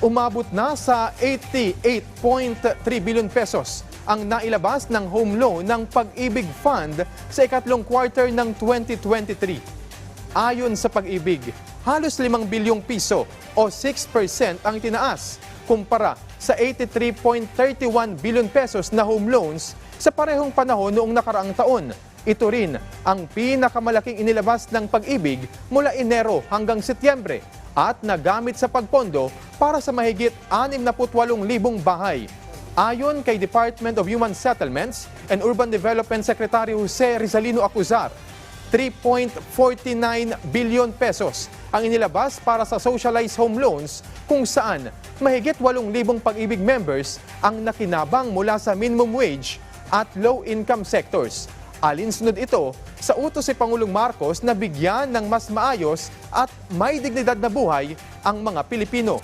umabot na sa 88.3 billion pesos ang nailabas ng home loan ng Pag-ibig Fund sa ikatlong quarter ng 2023. Ayon sa Pag-ibig, halos 5 bilyong piso o 6% ang tinaas kumpara sa 83.31 billion pesos na home loans sa parehong panahon noong nakaraang taon. Ito rin ang pinakamalaking inilabas ng pag-ibig mula Enero hanggang Setyembre at nagamit sa pagpondo para sa mahigit 68,000 bahay. Ayon kay Department of Human Settlements and Urban Development Secretary Jose Rizalino Acuzar, 3.49 billion pesos ang inilabas para sa socialized home loans kung saan mahigit 8,000 pag-ibig members ang nakinabang mula sa minimum wage at low-income sectors. Alinsunod ito sa utos si Pangulong Marcos na bigyan ng mas maayos at may dignidad na buhay ang mga Pilipino.